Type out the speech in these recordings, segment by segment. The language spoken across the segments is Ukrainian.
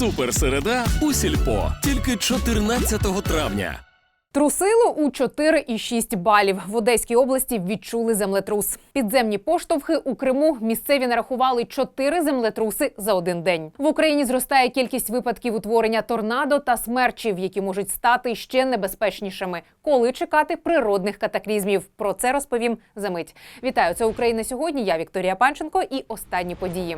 Суперсереда у сільпо тільки 14 травня. Трусило у 4,6 балів. В Одеській області відчули землетрус. Підземні поштовхи у Криму місцеві нарахували 4 землетруси за один день. В Україні зростає кількість випадків утворення торнадо та смерчів, які можуть стати ще небезпечнішими. Коли чекати природних катаклізмів? Про це розповім за мить. Вітаю, це Україна сьогодні. Я Вікторія Панченко і останні події.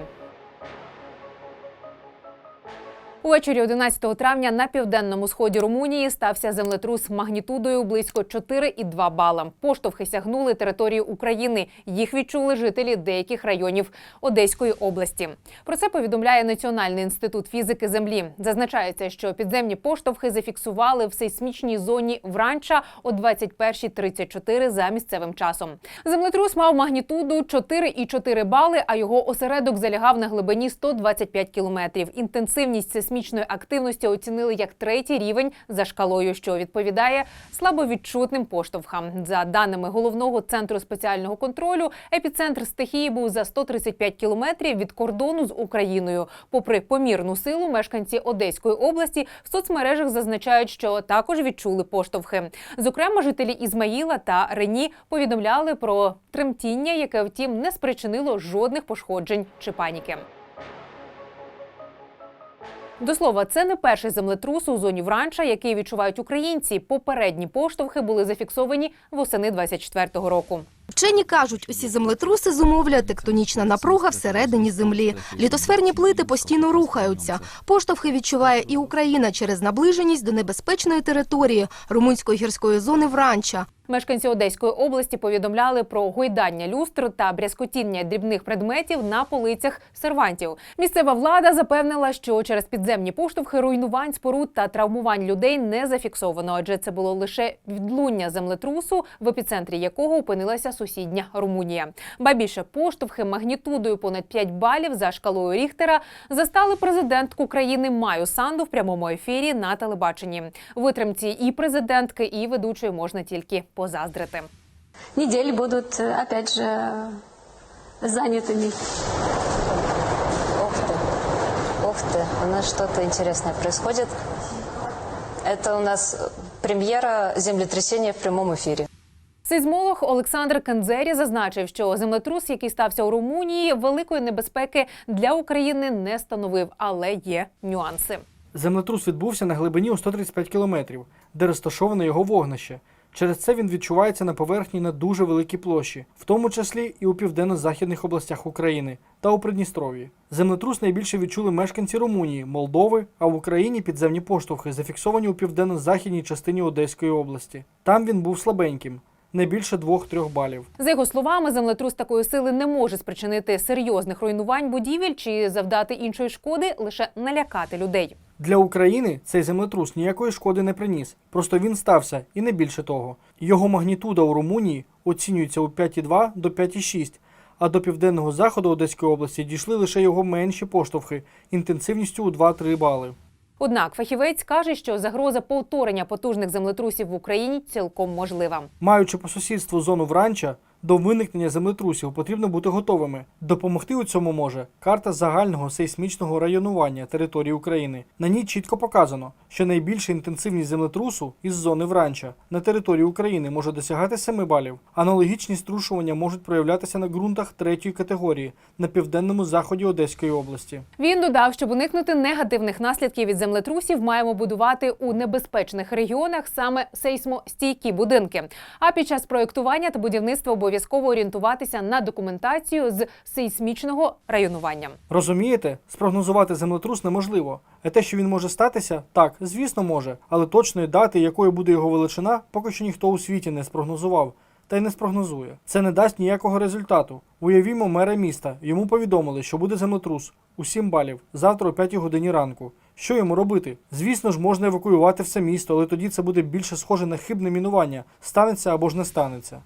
Увечері 11 травня на південному сході Румунії стався землетрус магнітудою близько 4,2 бала. Поштовхи сягнули територію України. Їх відчули жителі деяких районів Одеської області. Про це повідомляє Національний інститут фізики землі. Зазначається, що підземні поштовхи зафіксували в сейсмічній зоні Вранча о 21.34 за місцевим часом. Землетрус мав магнітуду 4,4 бали, а його осередок залягав на глибині 125 кілометрів. Інтенсивність сейсмічної активності оцінили як третій рівень за шкалою, що відповідає слабовідчутним поштовхам. За даними головного центру спеціального контролю, епіцентр стихії був за 135 кілометрів від кордону з Україною. Попри помірну силу, мешканці Одеської області в соцмережах зазначають, що також відчули поштовхи. Зокрема, жителі Ізмаїла та Рені повідомляли про тремтіння, яке втім не спричинило жодних пошкоджень чи паніки. До слова, це не перший землетрус у зоні Вранча, який відчувають українці. Попередні поштовхи були зафіксовані восени 24-го року. Вчені кажуть, усі землетруси зумовлює тектонічна напруга всередині землі. Літосферні плити постійно рухаються. Поштовхи відчуває і Україна через наближеність до небезпечної території румунської гірської зони Вранча. Мешканці Одеської області повідомляли про гойдання люстр та брязкотіння дрібних предметів на полицях сервантів. Місцева влада запевнила, що через підземні поштовхи руйнувань споруд та травмувань людей не зафіксовано, адже це було лише відлуння землетрусу, в епіцентрі якого опинилася сусідня Румунія. Ба більше поштовхи магнітудою понад 5 балів за шкалою Ріхтера застали президентку країни Маю Санду в прямому ефірі на телебаченні. Витримці і президентки, і ведучої можна тільки позаздрити. недели будут, э, опять же, занятыми. Ух ты, ух ты, у нас что-то интересное происходит. Это у нас премьера землетрясения в прямом эфире. Сейзмолог Олександр Кензері зазначив, що землетрус, який стався у Румунії, великої небезпеки для України не становив, але є нюанси. Землетрус відбувся на глибині у 135 кілометрів, де розташоване його вогнище. Через це він відчувається на поверхні на дуже великій площі, в тому числі і у південно-західних областях України та у Придністров'ї. Землетрус найбільше відчули мешканці Румунії, Молдови, а в Україні підземні поштовхи зафіксовані у південно-західній частині Одеської області. Там він був слабеньким, не більше 2-3 балів. За його словами, землетрус такої сили не може спричинити серйозних руйнувань будівель чи завдати іншої шкоди, лише налякати людей. Для України цей землетрус ніякої шкоди не приніс. Просто він стався, і не більше того. Його магнітуда у Румунії оцінюється у 5,2 до 5,6, а до південного заходу Одеської області дійшли лише його менші поштовхи інтенсивністю у 2-3 бали. Однак фахівець каже, що загроза повторення потужних землетрусів в Україні цілком можлива. Маючи по сусідству зону вранча, до виникнення землетрусів потрібно бути готовими. Допомогти у цьому може карта загального сейсмічного районування території України. На ній чітко показано, що найбільша інтенсивність землетрусу із зони вранча на території України може досягати 7 балів. Аналогічні струшування можуть проявлятися на ґрунтах третьої категорії на південному заході Одеської області. Він додав, щоб уникнути негативних наслідків від землетрусів, маємо будувати у небезпечних регіонах саме сейсмостійкі будинки. А під час проєктування та будівництва обов'язково орієнтуватися на документацію з сейсмічного районування. Розумієте, спрогнозувати землетрус неможливо. А те, що він може статися, так, звісно, може, але точної дати, якою буде його величина, поки що ніхто у світі не спрогнозував. Та й не спрогнозує. Це не дасть ніякого результату. Уявімо мера міста. Йому повідомили, що буде землетрус у 7 балів завтра о 5 годині ранку. Що йому робити? Звісно ж, можна евакуювати все місто, але тоді це буде більше схоже на хибне мінування, станеться або ж не станеться.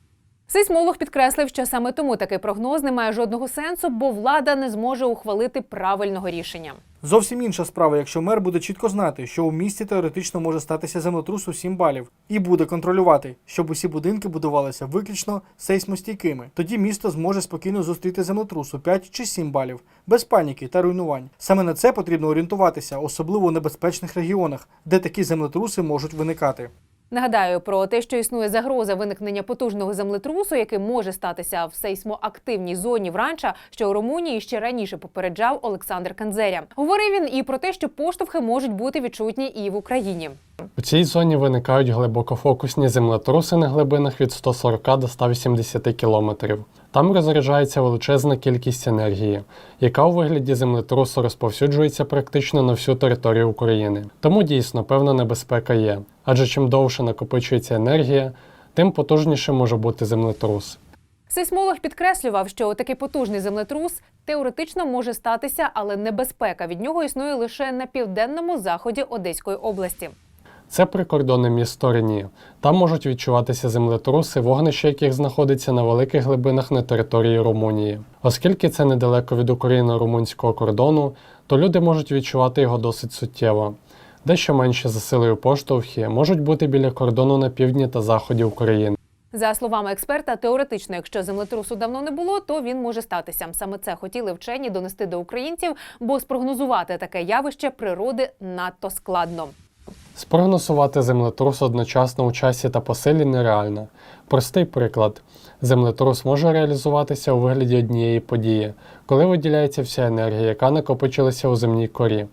Сейсмолог підкреслив, що саме тому такий прогноз не має жодного сенсу, бо влада не зможе ухвалити правильного рішення. Зовсім інша справа, якщо мер буде чітко знати, що у місті теоретично може статися землетрус у 7 балів, і буде контролювати, щоб усі будинки будувалися виключно сейсмостійкими. Тоді місто зможе спокійно зустріти землетрус у 5 чи 7 балів, без паніки та руйнувань. Саме на це потрібно орієнтуватися, особливо у небезпечних регіонах, де такі землетруси можуть виникати. Нагадаю про те, що існує загроза виникнення потужного землетрусу, який може статися в сейсмоактивній зоні Вранча, що у Румунії ще раніше попереджав Олександр Канзеря. Говорив він і про те, що поштовхи можуть бути відчутні і в Україні. У цій зоні виникають глибокофокусні землетруси на глибинах від 140 до 180 кілометрів. Там розряджається величезна кількість енергії, яка у вигляді землетрусу розповсюджується практично на всю територію України. Тому дійсно певна небезпека є. Адже чим довше накопичується енергія, тим потужніше може бути землетрус. Сейсмолог підкреслював, що такий потужний землетрус теоретично може статися, але небезпека від нього існує лише на південному заході Одеської області. Це прикордонне місто Рені. Там можуть відчуватися землетруси, вогнище яких знаходиться на великих глибинах на території Румунії. Оскільки це недалеко від україно-румунського кордону, то люди можуть відчувати його досить суттєво. Дещо менше за силою поштовхи можуть бути біля кордону на півдні та заході України. За словами експерта, теоретично, якщо землетрусу давно не було, то він може статися. Саме це хотіли вчені донести до українців, бо спрогнозувати таке явище природи надто складно. Спрогнозувати землетрус одночасно у часі та по силі нереально. Простий приклад: землетрус може реалізуватися у вигляді однієї події, коли виділяється вся енергія, яка накопичилася у земній корі,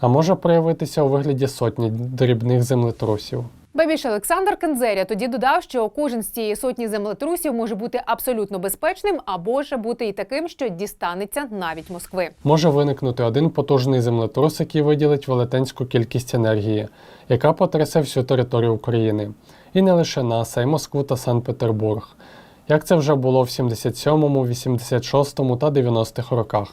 а може проявитися у вигляді сотні дрібних землетрусів. Ба Олександр Кензеря тоді додав, що кожен з цієї сотні землетрусів може бути абсолютно безпечним або ж бути і таким, що дістанеться навіть Москви. Може виникнути один потужний землетрус, який виділить велетенську кількість енергії, яка потрясе всю територію України. І не лише нас, а й Москву та Санкт-Петербург. Як це вже було в 77-му, 86-му та 90-х роках.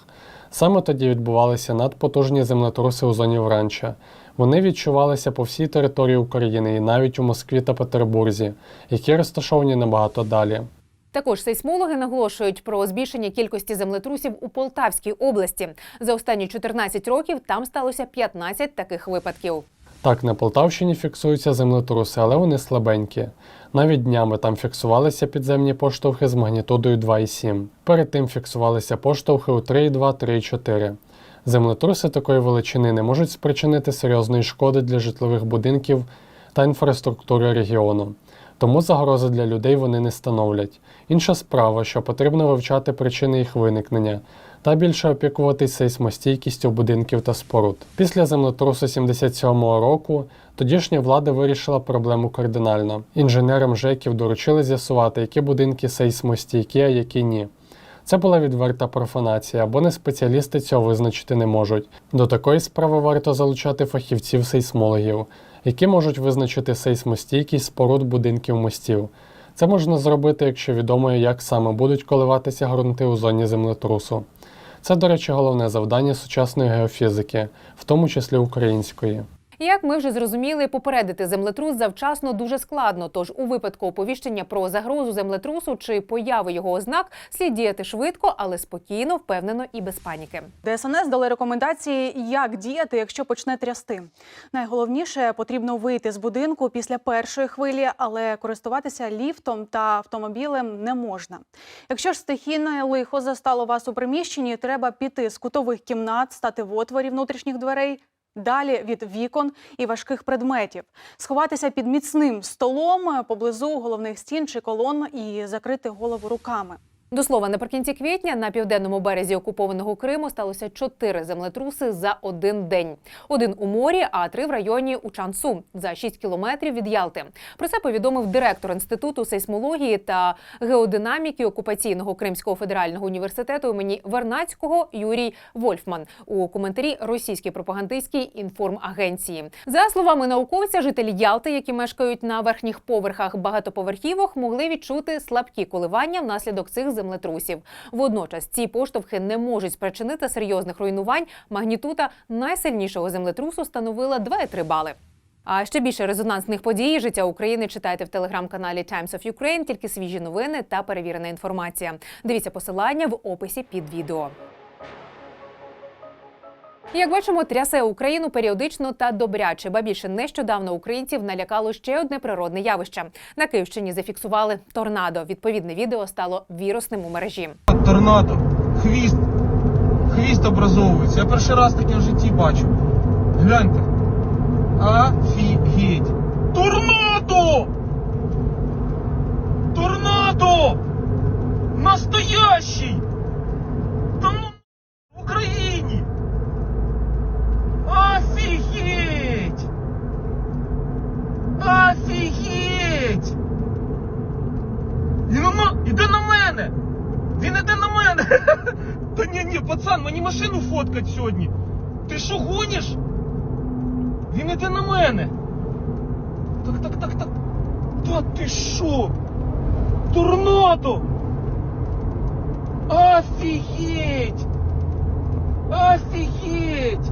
Саме тоді відбувалися надпотужні землетруси у зоні Вранча. Вони відчувалися по всій території України і навіть у Москві та Петербурзі, які розташовані набагато далі. Також сейсмологи наголошують про збільшення кількості землетрусів у Полтавській області. За останні 14 років там сталося 15 таких випадків. Так, на Полтавщині фіксуються землетруси, але вони слабенькі. Навіть днями там фіксувалися підземні поштовхи з магнітудою 2,7. Перед тим фіксувалися поштовхи у 3,2, 3,4. Землетруси такої величини не можуть спричинити серйозної шкоди для житлових будинків та інфраструктури регіону. Тому загрози для людей вони не становлять. Інша справа, що потрібно вивчати причини їх виникнення та більше опікуватись сейсмостійкістю будинків та споруд. Після землетрусу 77-го року тодішня влада вирішила проблему кардинально. Інженерам ЖЕКів доручили з'ясувати, які будинки сейсмостійкі, а які ні. Це була відверта профанація, бо не спеціалісти цього визначити не можуть. До такої справи варто залучати фахівців-сейсмологів, які можуть визначити сейсмостійкість споруд будинків мостів. Це можна зробити, якщо відомо, як саме будуть коливатися ґрунти у зоні землетрусу. Це, до речі, головне завдання сучасної геофізики, в тому числі української. Як ми вже зрозуміли, попередити землетрус завчасно дуже складно. Тож у випадку оповіщення про загрозу землетрусу чи появи його ознак слід діяти швидко, але спокійно, впевнено і без паніки. ДСНС дали рекомендації, як діяти, якщо почне трясти. Найголовніше потрібно вийти з будинку після першої хвилі, але користуватися ліфтом та автомобілем не можна. Якщо ж стихійне лихо застало вас у приміщенні, треба піти з кутових кімнат, стати в отворі внутрішніх дверей. Далі від вікон і важких предметів, сховатися під міцним столом е, поблизу головних стін чи колон і закрити голову руками. До слова, наприкінці квітня на південному березі окупованого Криму сталося чотири землетруси за один день. Один у морі, а три в районі Учансу за 6 кілометрів від Ялти. Про це повідомив директор інституту сейсмології та геодинаміки окупаційного Кримського федерального університету імені Вернацького Юрій Вольфман у коментарі російській пропагандистській інформагенції. За словами науковця, жителі Ялти, які мешкають на верхніх поверхах багатоповерхівок, могли відчути слабкі коливання внаслідок цих землетрусів. Водночас ці поштовхи не можуть спричинити серйозних руйнувань. Магнітута найсильнішого землетрусу становила 2,3 бали. А ще більше резонансних подій життя України читайте в телеграм-каналі Times of Ukraine, тільки свіжі новини та перевірена інформація. Дивіться посилання в описі під відео. Як бачимо, трясе Україну періодично та добряче, ба більше нещодавно українців налякало ще одне природне явище. На Київщині зафіксували торнадо. Відповідне відео стало вірусним у мережі. торнадо, хвіст, хвіст образовується. Я перший раз таке в житті бачу. Гляньте. Офігеть. Торнадо! Торнадо! Настоящий! Та ну в Україні! Офігеть! Офігеть! Він на... іде на мене! Він іде на мене! Та ні, ні, пацан, мені машину фоткать сьогодні. Ти що гониш? Він іде на мене. Так, так, так, так. Та ти що? Торнадо! Офігеть! Офігеть!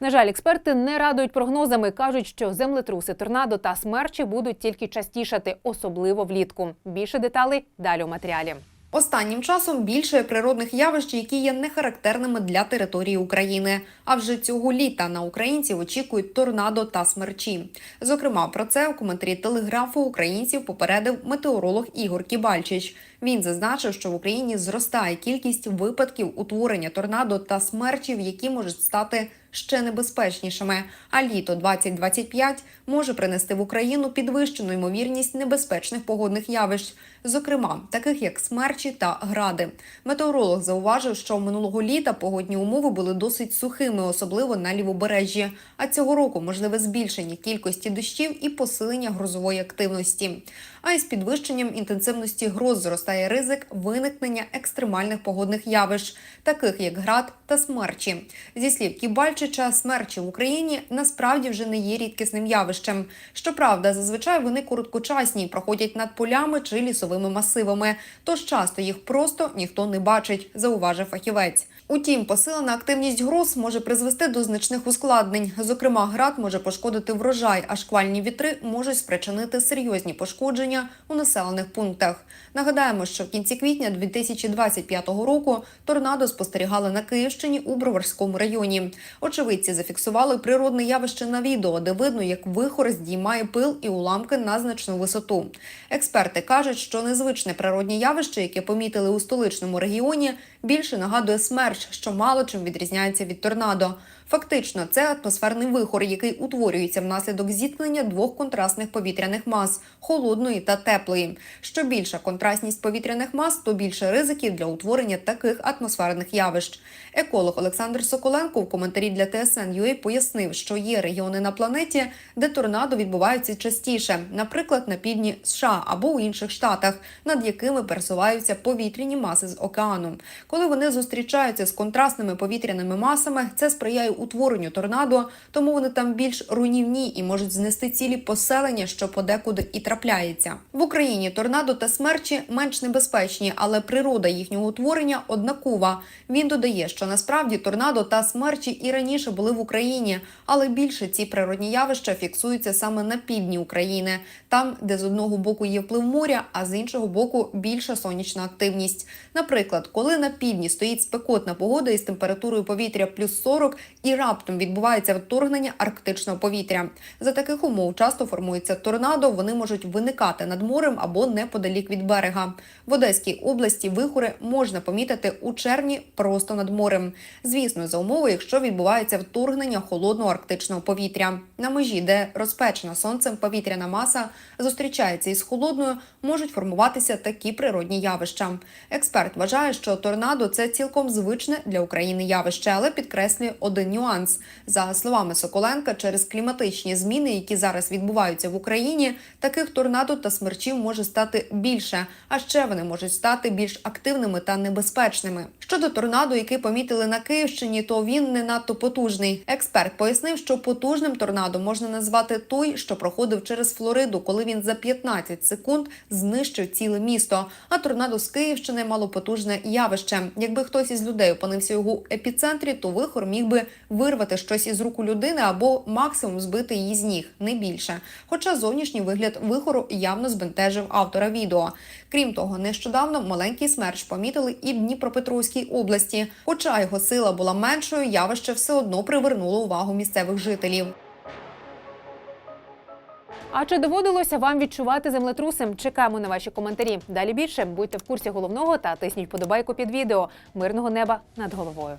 На жаль, експерти не радують прогнозами. кажуть, що землетруси, торнадо та смерчі будуть тільки частішати, особливо влітку. Більше деталей далі у матеріалі. Останнім часом більше природних явищ, які є нехарактерними для території України. А вже цього літа на українців очікують торнадо та смерчі. Зокрема, про це у коментарі телеграфу українців попередив метеоролог Ігор Кібальчич. Він зазначив, що в Україні зростає кількість випадків утворення торнадо та смерчів, які можуть стати ще небезпечнішими. А літо 2025 може принести в Україну підвищену ймовірність небезпечних погодних явищ, зокрема таких як смерчі та гради. Метеоролог зауважив, що минулого літа погодні умови були досить сухими, особливо на лівобережжі. А цього року можливе збільшення кількості дощів і посилення грозової активності. А із підвищенням інтенсивності гроз зростає ризик виникнення екстремальних погодних явищ, таких як град та смерчі. Зі слів Кібальчича, смерчі в Україні насправді вже не є рідкісним явищем. Щоправда, зазвичай вони короткочасні, проходять над полями чи лісовими масивами, тож часто їх просто ніхто не бачить, зауважив фахівець. Утім, посилена активність гроз може призвести до значних ускладнень. Зокрема, град може пошкодити врожай, а шквальні вітри можуть спричинити серйозні пошкодження у населених пунктах. Нагадаємо, що в кінці квітня 2025 року торнадо спостерігали на Київщині у Броварському районі. Очевидці зафіксували природне явище на відео, де видно, як вихор здіймає пил і уламки на значну висоту. Експерти кажуть, що незвичне природне явище, яке помітили у столичному регіоні, більше нагадує смерч, що мало чим відрізняється від торнадо. Фактично, це атмосферний вихор, який утворюється внаслідок зіткнення двох контрастних повітряних мас холодної та теплої. Що більша контрастність повітряних мас, то більше ризиків для утворення таких атмосферних явищ. Еколог Олександр Соколенко в коментарі для TSN.ua пояснив, що є регіони на планеті, де торнадо відбуваються частіше, наприклад, на півдні США або у інших штатах, над якими пересуваються повітряні маси з океану. Коли вони зустрічаються з контрастними повітряними масами, це сприяє утворенню торнадо, тому вони там більш руйнівні і можуть знести цілі поселення, що подекуди і трапляється. В Україні торнадо та смерчі менш небезпечні, але природа їхнього утворення однакова. Він додає, що насправді торнадо та смерчі і раніше були в Україні, але більше ці природні явища фіксуються саме на півдні України, там, де з одного боку є вплив моря, а з іншого боку більша сонячна активність. Наприклад, коли на півдні стоїть спекотна погода із температурою повітря плюс 40 і раптом відбувається вторгнення арктичного повітря. За таких умов часто формується торнадо. Вони можуть виникати над морем або неподалік від берега. В Одеській області вихори можна помітити у червні просто над морем. Звісно, за умови, якщо відбувається вторгнення холодного арктичного повітря. На межі, де розпечена сонцем повітряна маса зустрічається із холодною, можуть формуватися такі природні явища. Експерт вважає, що торнадо це цілком звичне для України явище, але підкреслює один нюанс. За словами Соколенка, через кліматичні зміни, які зараз відбуваються в Україні, таких торнадо та смерчів може стати більше, а ще вони можуть стати більш активними та небезпечними. Щодо торнадо, який помітили на Київщині, то він не надто потужний. Експерт пояснив, що потужним торнадо можна назвати той, що проходив через Флориду, коли він за 15 секунд знищив ціле місто. А торнадо з Київщини мало потужне явище. Якби хтось із людей опинився його епіцентрі, то вихор міг би вирвати щось із рук у людини або максимум збити її з ніг, не більше. Хоча зовнішній вигляд вихору явно збентежив автора відео. Крім того, нещодавно маленький смерч помітили і в Дніпропетровській області. Хоча його сила була меншою, явище все одно привернуло увагу місцевих жителів. А чи доводилося вам відчувати землетруси? Чекаємо на ваші коментарі. Далі більше будьте в курсі головного та тисніть подобайку під відео. Мирного неба над головою.